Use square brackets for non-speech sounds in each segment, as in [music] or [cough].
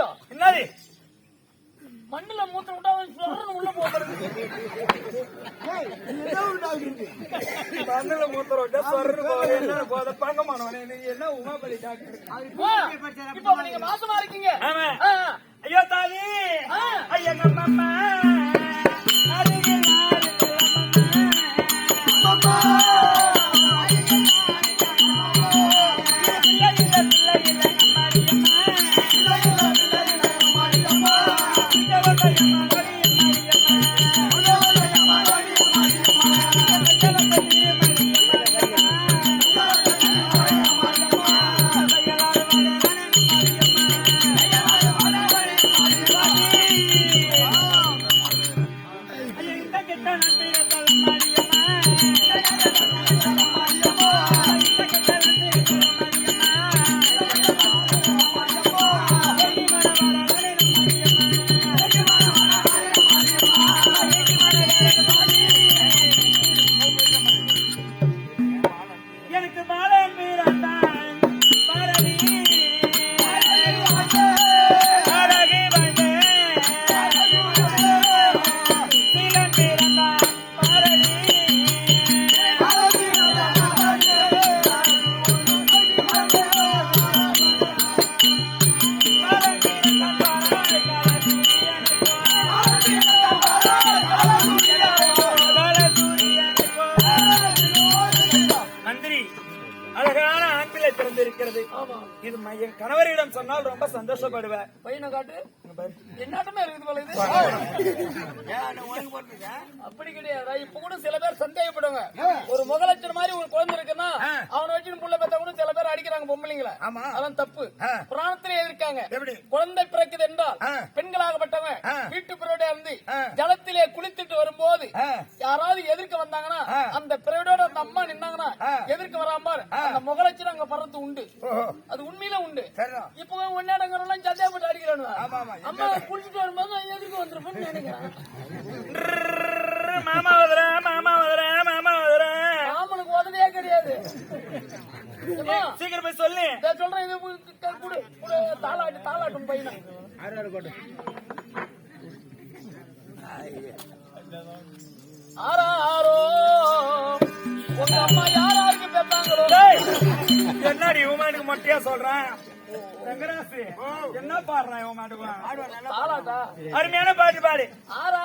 ஐயோ. என்னது? மண்ணுல மூத்திரம் விட்டா சொல்றன்னு உள்ள போகிறது மண்ணுல மூத்திரம் விட்டா சொர்றது போகுது. என்ன போத பங்கமானவனே நீ என்ன உமாபலி டாக்டர்? இப்ப நீங்க மாசமா இருக்கீங்க. ஐயோ ஆ. ஐயா நம்மம்மா எனக்கு ஆமா இது என் கணவரிடம் சொன்னால் ரொம்ப சந்தோஷப்படுவேன் பையனை காட்டு. என்னாட்டமே இருக்குது போல இது அப்படி கிடையாது இப்ப கூட சில பேர் சந்தேகப்படுவாங்க ஒரு முகலட்சணம் மாதிரி ஒரு குழந்தை இருக்குன்னா. அவனை வச்சு புள்ள பெத்தா கூட சில பேர் அடிக்கிறாங்க பொம்பளைங்களை ஆமா. அதெல்லாம் தப்பு. புராணத்திலே எதிர்க்காங்க எப்படி? குழந்தை பிறக்குது என்றால் ஆ. வீட்டு பிறவிட இருந்து. ஜலத்திலே குளித்துட்டு வரும்போது. யாராவது எதிர்க்க வந்தாங்கன்னா. அந்த பிறவிடோட அந்த அம்மா நின்னாங்கன்னா ஆ. எதிர்க்க வராம அந்த முகலட்சணம் அங்க பறந்து உண்டு. அது உண்மையில உண்டு. சரிதான். இப்போ ஒன்னாடங்கெல்லாம் சந்தேகப்பட்டு அடிக்கிறானு ஆமா, ஆமா. அம்மா குளிச்சுட்டு வரும்போது எதிர்க்க வந்துருப்பேன்னு நினைக்கிறேன். மாமா வதுற மாமா வதுற மாமா வதுற மாமனுக்கு உதவியே கிடையாது. சீக்கிரம் போய் சொல்லு சொல்றேன் இது குடு தாளாட்டு தாளாட்டும் பையனை ஆரோ உங்க அம்மா டேய், என்னடி உமானுக்கு மொட்டையா சொல்றான் ரங்கராசு என்ன பாடுறான் இவன் அருமையான பாட்டு பாடு. ஆரா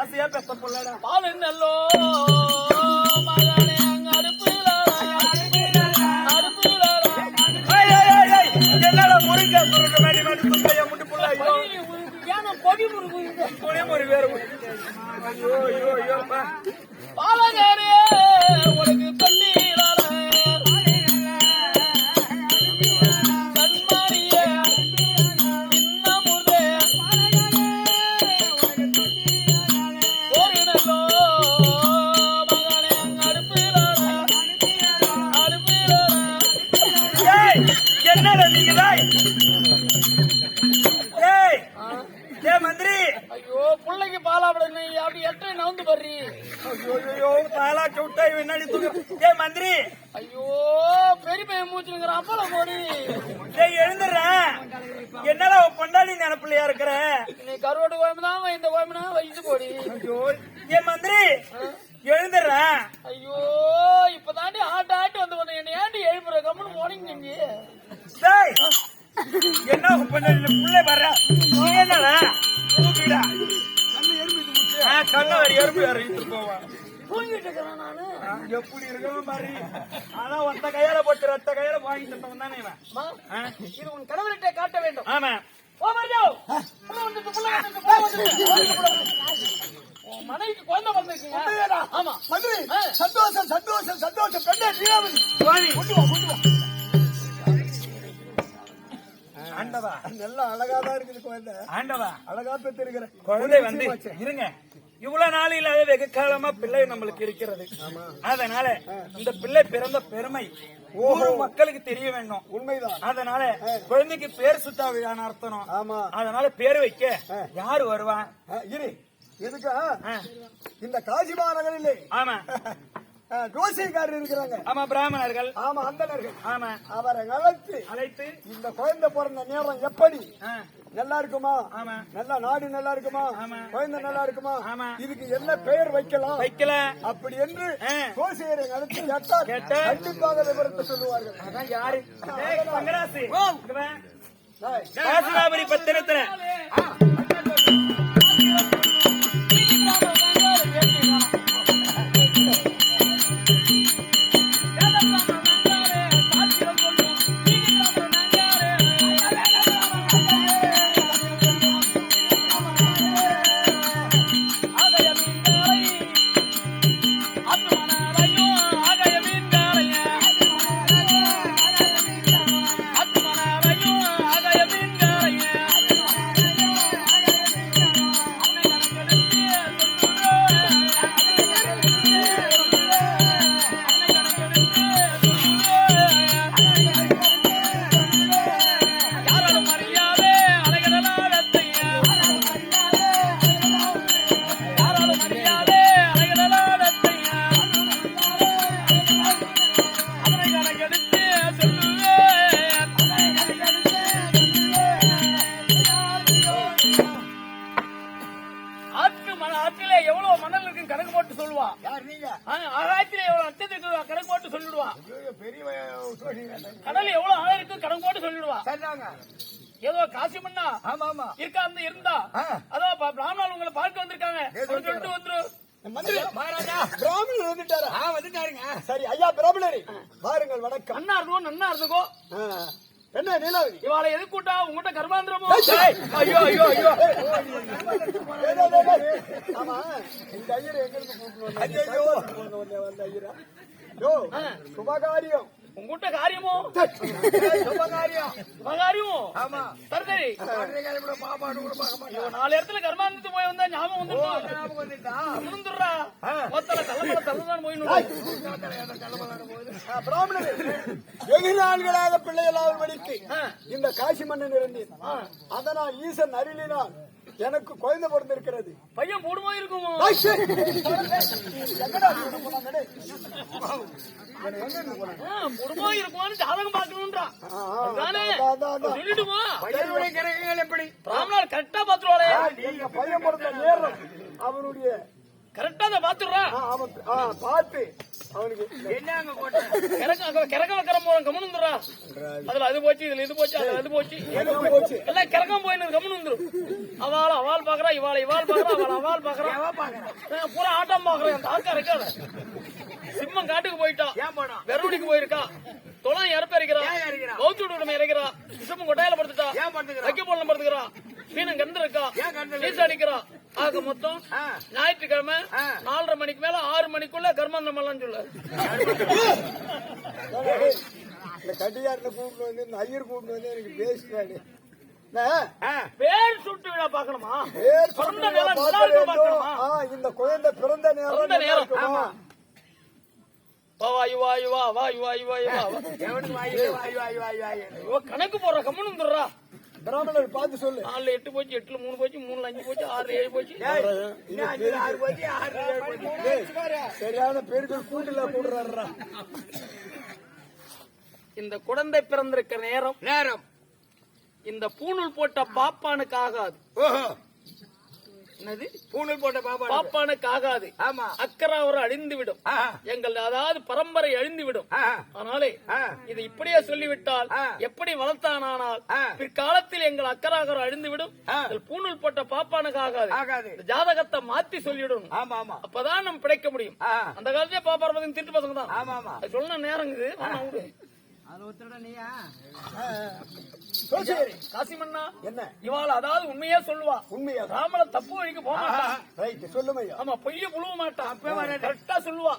ஆசையா பெத்த புள்ளடா. பால் நல்லோ மந்திரி. ஐயோ பெரிய பையன் மூச்சுங்கிற அப்பளம் போடி. எழுந்துடுறேன் என்னடா உன் பொண்டாடி நினப்பிள்ளையா இருக்கிற? நீ கருவாடு கோயம்பு தான் இந்த கோயம்பு தான் வயசு போடி. ஐயோ ஏய் மந்திரி. எழுந்துடுறேன் ஐயோ இப்பதாண்டி ஆட்டு ஆட்டு வந்து வந்து என்ன ஏண்டி எழுப்புற? கம்முன்னு போனீங்க நீங்க டேய் என்ன பொண்டாடி புள்ளை வர்ற நீ என்னடா? தூக்கிடா கண்ணை எறும்பு வேற இழுத்து போவான் தூங்கிட்டு இருக்கிறேன் நானு. எப்படி இருக்கணும் பாரு. ஆனா ஒத்த கையால போட்டு ரத்த கையால வாங்கி தந்தவன் தானே இவன்? இது உன் கணவர்கிட்ட காட்ட வேண்டும். ஆமா. ஓ மரியா. மனைவிக்கு குழந்தை பிறந்திருக்கீங்க. ஆமா. மந்திரி ஆ. சந்தோஷம் சந்தோஷம் சந்தோஷம். பெண்ணே சுவாமி கொண்டு வா கொண்டு வா. ஆண்டவா நல்லா அழகா தான் இருக்குது குழந்தை. ஆண்டவா. அழகா பெற்றிருக்கிறேன். குழந்தை வந்து இருங்க. இவ்வளவு நாள் இல்லாத வெகு காலமா பிள்ளை நம்மளுக்கு இருக்கிறது. அதனால இந்த பிள்ளை பிறந்த பெருமை ஊர் மக்களுக்கு தெரிய வேண்டும். உண்மைதான். அதனால குழந்தைக்கு பேர் சுத்தா விழா நடத்தணும் ஆமா. அதனால பேர் வைக்க யாரு வருவா? இரு. எதுக்கா? இந்த காசி மாநகரிலே ஆமா. [laughs] ஜோசியக்காரர் இருக்கிறாங்க. ஆமா பிராமணர்கள். ஆமா அந்தனர்கள் ஆமா. அவரை அழைத்து அழைத்து இந்த குழந்தை பிறந்த நேரம் எப்படி? நல்லா இருக்குமா? ஆமா. நல்லா நாடு நல்லா இருக்குமா? ஆமா. குழந்தை நல்லா இருக்குமா? ஆமா. இதுக்கு என்ன பெயர் வைக்கலாம்? வைக்கல. அப்படி என்று. ஜோசியரை அழைத்து கேட்டா? கண்டிப்பாக விவரத்தை சொல்லுவார்கள். அதான் யாரு? காசிராபுரி பத்திரத்துல. கடல் எவ்வளவு ஆழம் இருக்கு கணக்கு போட்டு சொல்லிடுவா? ஏதோ காசி மண்ணா ஆமா ஆமா. இருக்கா அந்த இருந்தா. அதான் பிராமணர் உங்களை பார்க்க வந்திருக்காங்க. சொல்லிட்டு வந்துரு. மந்திரி மகாராஜா. பிராமணர் வந்துட்டாரா. வந்துட்டாருங்க. சரி ஐயா பிராமணரே. வாருங்கள் வணக்கம். அண்ணா இருந்தோ நன்னா இருந்துக்கோ. என்ன நீலாவதி? இவாளை எது கூட்டா உங்ககிட்ட கர்மாந்திரமோ ஐயோ ஐயோ ஐயோ. ஆமா இந்த ஐயரை. சுபகாரியம். உங்ககிட்ட காரியமோ? சுபகாரியம். மகாரியமோ ஆமா. சரி இவன் நாலு இடத்துல கர்மாந்திரத்து போய் வந்தா ஞாபகம் வந்துடும் வந்துடுறா மொத்தல கல்லமலை தள்ளதான் போய் ஆ, பிராமணரே. வெகு நாள்களாக பிள்ளைகளால் இந்த காசி மன்னன் இருந்தேன். அதனால் ஈசன் அருளினால் எனக்கு குழந்தை பிறந்திருக்கிறது பையன் போடுமா இருக்குமோ? போடுமா இருக்குமான்னு ஜாதகம் அதான். சொல்லிடுமா? கிரகங்கள் எப்படி? பிராமணர் கரெக்டா பாத்துருவாளே பையன் பிறந்த நேரம் அவனுடைய கரெக்டா அதை பாத்துடுறா ஆ, அவன் ஆ, பார்த்து. அவனுக்கு என்னங்க கோட்டை கிறக்க கிறக்க வைக்கிற மூலம் அதுல அது போச்சு இதுல இது போச்சு அதுல அது போச்சு. எல்லாம் கிறக்கம் போயின்னு கம்மன் வந்துரும். அவள் அவள் பாக்குறா இவாளை இவாள் பாக்குறா அவள் அவள் பாக்குறா பூரா ஆட்டம் பாக்குறேன் அந்த ஆக்கா இருக்காத சிம்மம் காட்டுக்கு போயிட்டா. வெறுடிக்கு போயிருக்கா. தொலாம் இறப்ப இறக்கிறா? பௌத்தோட இறக்கிறா. விஷமும் கொட்டாயில படுத்துட்டா? வைக்க போல படுத்துக்கிறா. மீனம் கந்து இருக்கா ஏன் கண்டு நீச்ச அடிக்கிறா. ஆக மொத்தம். ஞாயிற்றுக்கிழமை. நாலரை மணிக்கு மேல ஆறு மணிக்குள்ள கர்மந்தம் எல்லாம் சொல்லு. இந்த கட்டியாரில் கூப்பிட்டு வந்து இந்த ஐயர் கூப்பிட்டு வந்து எனக்கு பேசிட்டாரு ஆ, பேர் சுட்டு விழா பாக்கணுமா இந்த குழந்தை பிறந்த நேரம் கணக்கு போடுற கம்முன்னு வந்துடுறா. பிராமணர் பார்த்து சொல்லு. நாலுல எட்டு போச்சு எட்டுல மூணு போச்சு மூணுல அஞ்சு போச்சு ஆறு ஏழு போச்சு. ஆறு போச்சு ஆறு ஏழு போச்சு. டேய், சரியான பேர்கள் கூட்டுல கூடுறாருடா. இந்த குழந்தை பிறந்திருக்க நேரம் நேரம். இந்த பூணூல் போட்ட பாப்பானுக்கு ஆகாது. ஓஹோ. என்னது? பூணூல் போட்ட பாப்பா பாப்பானுக்கு ஆகாது. ஆமா. அக்கராவரம் அழிந்து விடும். எங்கள் அதாவது பரம்பரை அழிந்து விடும் ஆஹா. அதனாலே ஆ. இதை இப்படியே சொல்லிவிட்டால். எப்படி வளர்த்தானால். பிற்காலத்தில் எங்கள் அக்கராகரம் அழிந்து விடும் பூணூல் போட்ட பாப்பானுக்கு ஆகாது. ஆகாது. ஜாதகத்தை மாத்தி சொல்லிடணும் ஆமா ஆமா அப்பதான் நம்ம பிழைக்க முடியும். அந்த காலத்திலே பாப்பா திருட்டு பசங்க தான். ஆமா ஆமா அது சொன்ன காசிமண்ணா என்ன? இவாள் அதாவது உண்மையா சொல்லுவா. உண்மையா? ராமல தப்பு வழிக்கு போக சொல்லுங்க ஆமா பொய்ய புழுவ மாட்டான் கரெக்டா சொல்லுவா.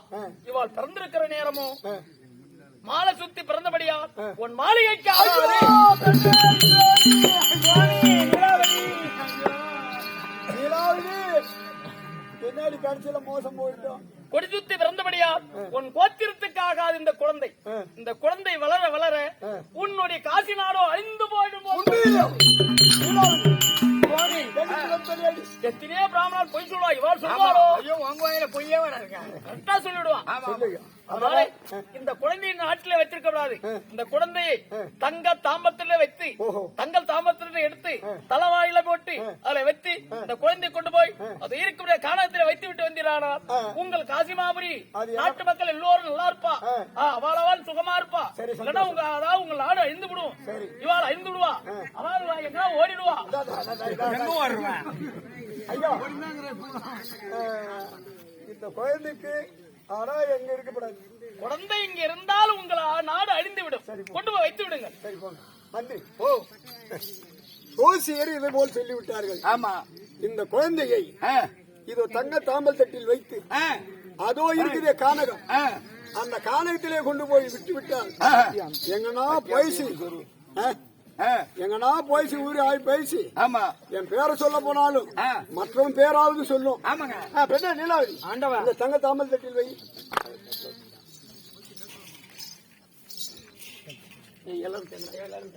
இவாள் பிறந்திருக்கிற நேரமும் மாலை சுத்தி பிறந்தபடியா உன் மாளிகைக்கு பின்னாடி கடைசியில மோசம் போயிட்டோம். கொடிசுத்தி பிறந்தபடியா உன் கோத்திரத்துக்காக இந்த குழந்தை. இந்த குழந்தை வளர வளர உன்னுடைய காசி நாடோ அழிந்து போயிடும். எத்தனையோ பிராமணர் பொய் சொல்லுவா இவாள் சொல்லுவாளோ? ஐயோ உங்க வாயில பொய்யே வராதுங்க. கரெக்டா சொல்லிடுவான். அதனால இந்த குழந்தையை நாட்டிலே வச்சிருக்க கூடாது இந்த குழந்தையை தங்க தாம்பத்திலே வைத்து. தங்கள் தாம்பத்திலே எடுத்து தலைவாயில போட்டு அதுல வைத்து இந்த குழந்தையை கொண்டு போய் அது இருக்கிற காணகத்திலே வைத்து விட்டு வந்திரானால் உங்கள் காசிமாபுரி அது நாட்டு மக்கள் எல்லோரும் நல்லா இருப்பா. ஆ, அவள் அவள் சுகமா இருப்பா. சரி, இல்லைன்னா உங்க அதாவது உங்க நாடு அழிந்து விடும் இவாள் அழிந்து விடுவா அவள் எங்க ஓடிடுவா ஐயா. இந்த குழந்தைக்கு ஆனா எங்க இருக்கப்படாது குழந்தை இங்க இருந்தாலும் உங்கள் நாடு அழிந்து விடும் கொண்டு போய் வைத்து விடுங்க சரி போங்க நன்றி ஓ. ஜோசியர் இதை போல் சொல்லி விட்டார்கள் ஆமா. இந்த குழந்தையை இதோ தங்க தாம்பல் தட்டில் வைத்து அதோ இருக்குதே கானகம். அந்த கானகத்திலே கொண்டு போய் விட்டு விட்டால் எங்கனா போயிச்சு ஆ? ஆ, எங்கனா போயிச்சு ஊரு ஆய் போயிச்சு. ஆமா. என் பேரை சொல்ல போனாலும் ஆ. மற்றவன் பேராவது சொல்லும். ஆமாங்க. ஆ, பெண்ணே நீலாவதி. ஆண்டவா. இந்த தங்க தாம்பல் தட்டில் வை. எல்லாரும் எல்லாரும்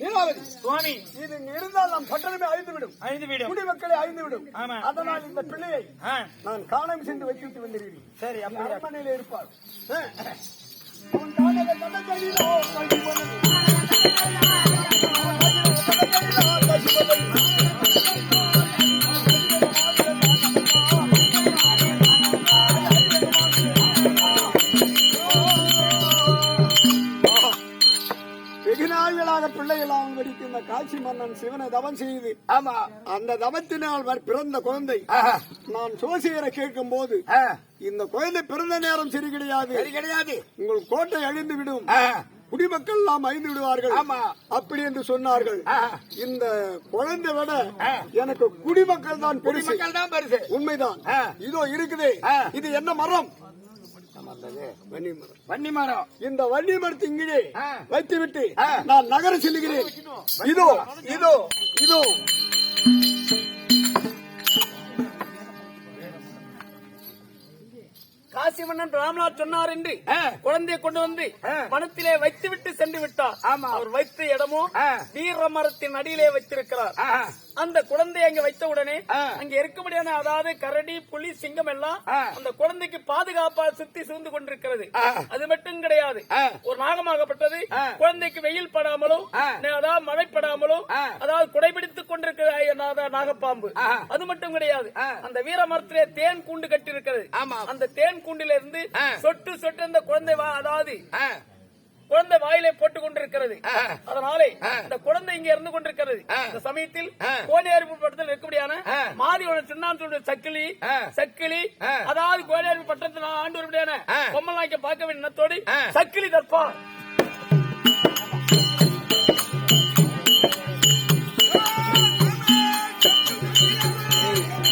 நீலாவதி சுவாமி. இது இருந்தால் நம் பட்டணமே அழிந்து விடும் ஐந்து வீடு குடிமக்களை அழிந்து விடும் ஆமா. அதனால் இந்த பிள்ளையை நான் காணம் சென்று வைத்து விட்டு வந்திருக்கிறேன். சரி அப்ப அரண்மனையில இருப்பார். அவன் காணக தனக்கடியிலோ கழிவனை. மன்னன் சிவனை தவம் செய்து ஆமா. அந்த தவத்தினால் பிறந்த குழந்தை. நான் சோசியரை கேட்கும் போது இந்த குழந்தை பிறந்த நேரம் சரி கிடையாது. சரி கிடையாது. உங்கள் கோட்டை அழிந்து விடும். குடிமக்கள் எல்லாம் அழிந்து விடுவார்கள். ஆமா. அப்படி என்று சொன்னார்கள். இந்த குழந்தை விட எனக்கு குடிமக்கள் தான் பெருசு. மக்கள் தான் பரிசு. உண்மைதான். இதோ இருக்குதே. இது என்ன மரம்? வன்னி மரம் இந்த வன்னி மரத்து இங்கே. வைத்து விட்டு. நான் நகர செல்லுகிறேன் இதோ இதோ இதோ காசி மன்னன் ராமநாத் சொன்னார் என்று. குழந்தையை கொண்டு வந்து ஆ. பணத்திலே வைத்து விட்டு சென்று விட்டார் ஆமா. அவர் வைத்த இடமோ ஆ. வீர மரத்தின் அடியிலே வைத்திருக்கிறார். அந்த குழந்தையை அங்க வைத்த உடனே. அங்க இருக்க முடியாத அதாவது கரடி புலி சிங்கம் எல்லாம். அந்த குழந்தைக்கு பாதுகாப்பா சுத்தி சூழ்ந்து கொண்டிருக்கிறது. அது மட்டும் கிடையாது. ஒரு நாகமாகப்பட்டது. குழந்தைக்கு வெயில் படாமலோ ஆ. அதாவது மழை படாமலோ ஆ. அதாவது குடைபிடித்துக் கொண்டிருக்கிற நாகப்பாம்பு. அது மட்டும் கிடையாது. அந்த வீர மரத்திலே தேன் கூண்டு கட்டி இருக்கிறது. அந்த தேன் கூண்டில இருந்து ஆ. சொட்டு சொட்டு அந்த குழந்தை அதாவது குழந்தை வாயிலே போட்டுக் கொண்டிருக்கிறது. அதனாலே இந்த குழந்தை இங்க இருந்து கொண்டிருக்கிறது. இந்த சமயத்தில் கோடியாரிப்பு பட்டத்தில் இருக்கக்கூடியான மாரியோட சின்னாந்தோட சக்கிலி சக்கிலி அதாவது கோடியாரிப்பு பட்டத்தில் ஆண்டு வரும்படியான பொம்மல் நாய்க்க பார்க்க வேண்டிய சக்கிலி தற்பா